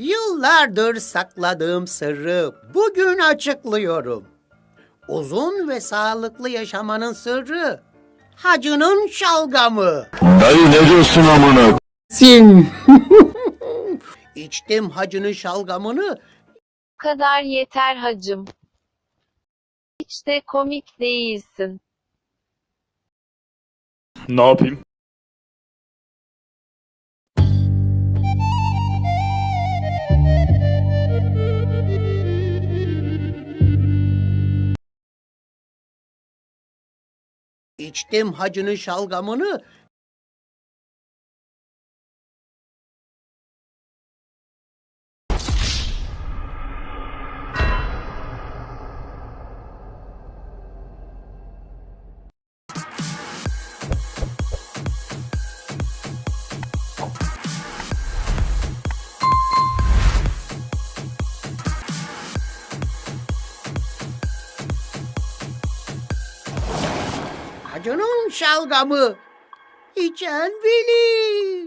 Yıllardır sakladığım sırrı bugün açıklıyorum. Uzun ve sağlıklı yaşamanın sırrı hacının şalgamı. Dayı ne diyorsun amına? Sin. İçtim hacının şalgamını Bu kadar yeter hacım. Hiç de komik değilsin. Ne yapayım? İçtim hacının şalgamını Hacının şalgamı içen bilir.